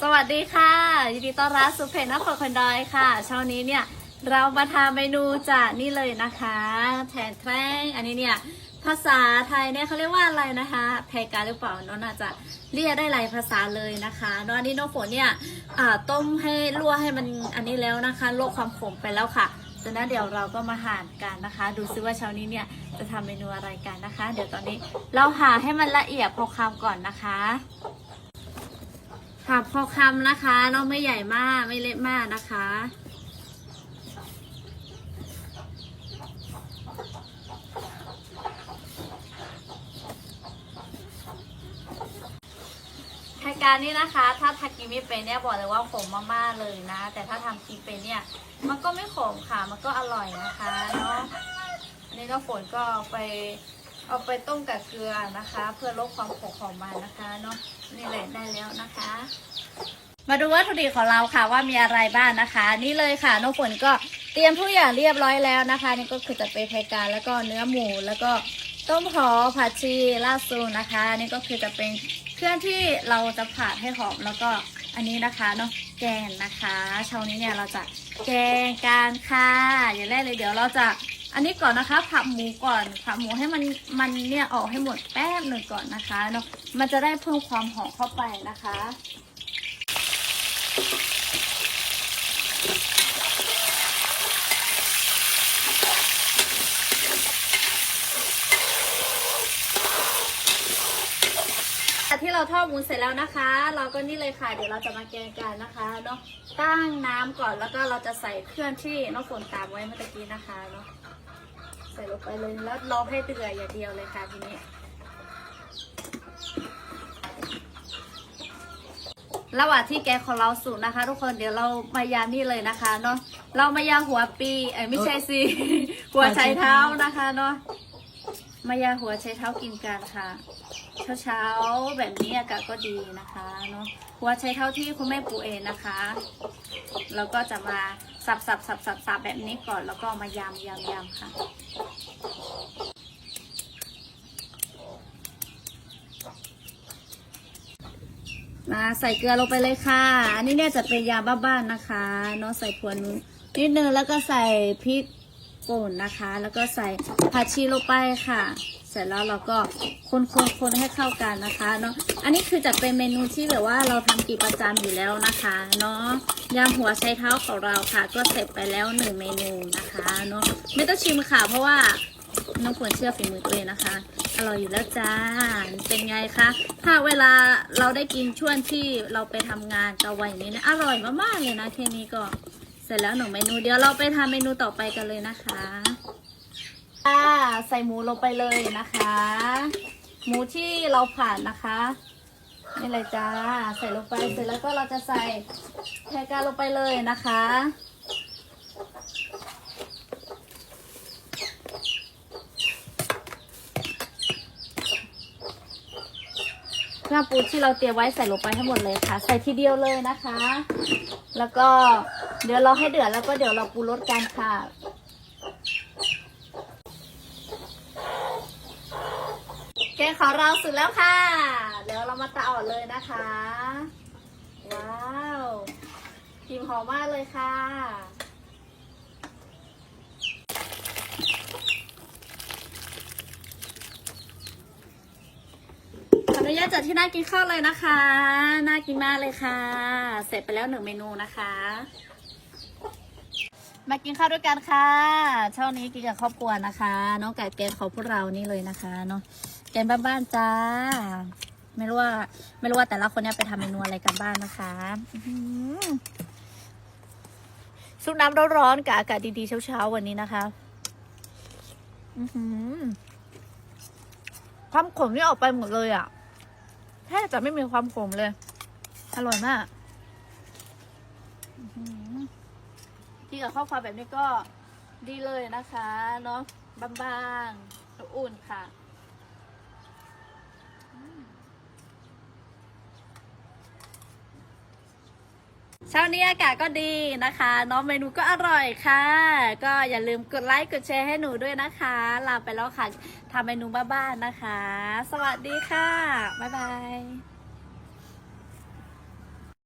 สวัสดีค่ะยินดีต้อนรับสู่เพจนักขอคนดอยค่ะ เช้านี้เนี่ยเรามาทำเมนูจากนี่เลยนะคะ แทนแทงอันนี้เนี่ยภาษาไทยเนี่ยเขาเรียกว่าอะไรนะคะแพกาหรือเปล่าน้องน่าจจะเรียกได้หลายภาษาเลยนะคะน้องอันนี้น้องฝนเนี่ยต้มให้ลวกให้มันอันนี้แล้วนะคะลวกความขมไปแล้วค่ะจากนั้นเดี๋ยวเราก็มาหั่นกันนะคะ ดูซิว่าเช้านี้เนี่ยจะทำเมนูอะไรกันนะคะ เดี๋ยวตอนนี้เราหาให้มันละเอียดพอคำก่อนนะคะ ค่ะพอคำนะคะเนาไม่ใหญ่มากไม่เล็กมากนะคะ รายการนี้นะคะ ถ้าทากินไม่เป็นเนี่ยบอกเลยว่าขมมากๆเลยนะ แต่ถ้าทำกินเป็นเนี่ยมันก็ไม่ขมค่ะ มันก็อร่อยนะคะเนาะอันนี้ก็ฝนก็ไป เอาไปต้มกับเกลือนะคะ เพื่อลดความขมของมันนะคะเนาะนี่แหละได้แล้วนะคะ มาดูวัตถุดิบของเราค่ะว่ามีอะไรบ้างนะคะ นี่เลยค่ะน้องฝนก็เตรียมทุกอย่างเรียบร้อยแล้วนะคะ นี่ก็คือจะเป็นไข่กาแล้วก็เนื้อหมูแล้วก็ต้มหอมผัดชีลาซูนะคะ นี่ก็คือจะเป็นเครื่องที่เราจะผัดให้หอมแล้วก็อันนี้นะคะเนาะแกงนะคะเช้านี้เนี่ยเราจะแกงการค่ะอย่างแรกเลยเดี๋ยวเราจะ อันนี้ก่อนนะคะผัดหมูก่อนผัดหมูให้มันมันเนี่ยออกให้หมดแป๊บหนึ่งก่อนนะคะเนาะมันจะได้เพิ่มความหอมเข้าไปนะคะที่เราทอดหมูเสร็จแล้วนะคะ เราก็นี่เลยค่ะเดี๋ยวเราจะมาแกงกันนะคะเนาะตั้งน้ำก่อนแล้วก็เราจะใส่เครื่องที่น้องฝนตามไว้เมื่อกี้นะคะเนาะ ไปเลยแล้วรอให้เดือดอย่างเดียวเลยค่ะทีนี้ ระหว่างที่แกของเราสูงนะคะ ทุกคนเดี๋ยวเรามายานี่เลยนะคะเนาะเรามายาหัวปีเอ้ยไม่ใช่สิหัวไชเท้านะคะเนาะ มายาหัวไชเท้ากินกันค่ะ เช้าๆแบบนี้อากาศก็ดีนะคะเนาะหัวไชเท้าที่คุณแม่ปูเองนะคะ เราก็จะมาสับสับสับสับสับแบบนี้ก่อนแล้วก็มายำยำยำค่ะ มาใส่เกลือลงไปเลยค่ะ อันนี้เนี่ยจะเป็นยาบ้านๆนะคะเนาะใส่ผวนนิดนึงแล้วก็ใส่พริก ป่นนะคะ แล้วก็ใส่ผักชีลงไปค่ะ เสร็จแล้วเราก็คนคนคนให้เข้ากันนะคะเนาะอันนี้คือจะเป็นเมนูที่แบบว่าเราทำกินประจำอยู่แล้วนะคะเนาะยำหัวไชเท้าของเราค่ะ ก็เสร็จไปแล้วหนึ่งเมนูนะคะเนาะไม่ต้องชิมค่ะ เพราะว่าน้องควรเชื่อฝีมือตัวเองนะคะ อร่อยอยู่แล้วจ้า เป็นไงคะ ถ้าเวลาเราได้กินช่วงที่เราไปทำงานกับวัยนี้นะอร่อยมากๆเลยนะแค่นี้ก็ สร็จแล้วหนึ่งเมนู เดี๋ยวเราไปทำเมนูต่อไปกันเลยนะคะอ่าใส่หมูลงไปเลยนะคะ หมูที่เราผ่านนะคะนี่เลยจ้าใส่ลงไปเสร็จแล้วก็เราจะใส่แพรกาลงไปเลยนะคะเครื่องปรุงที่เราเตรียมไว้ใส่ลงไปทั้งหมดเลยค่ะ ใส่ทีเดียวเลยนะคะ แล้วก็ เดี๋ยวเราให้เดือดแล้วก็เดี๋ยวเราปรุงรสกันค่ะแกงของเราสุดแล้วค่ะ เดี๋ยวเรามาตะออดเลยนะคะ ว้าวกลิ่นหอมมากเลยค่ะขออนุญาตจัดที่น่ากินข้าวเลยนะคะ น่ากินมากเลยค่ะ เสร็จไปแล้วหนึ่งเมนูนะคะ มากินข้าวด้วยกันค่ะ เช้านี้กินกับครอบครัวนะคะ น้องไก่แกงของพวกเรานี่เลยนะคะเนาะแกงบ้านๆจ้า ไม่รู้ว่าไม่รู้ว่าแต่ละคนเนี่ยไปทำเมนูอะไรกันบ้างนะคะซุปน้ำร้อนๆกับอากาศดีๆเช้าๆวันนี้นะคะความขมนี่ออกไปหมดเลยอะแทบจะไม่มีความขมเลย อร่อยมาก อื้อหือกินกับข้าวครัวแบบนี้ก็ดีเลยนะคะเนาะบางๆอุ่นค่ะเช้านี้อากาศก็ดีนะคะเน้องเมนูก็อร่อยค่ะ ก็อย่าลืมกดไลค์กดแชร์ให้หนูด้วยนะคะ ลาไปแล้วค่ะทำเมนูบ้านๆนะคะ สวัสดีค่ะ บ๊ายบาย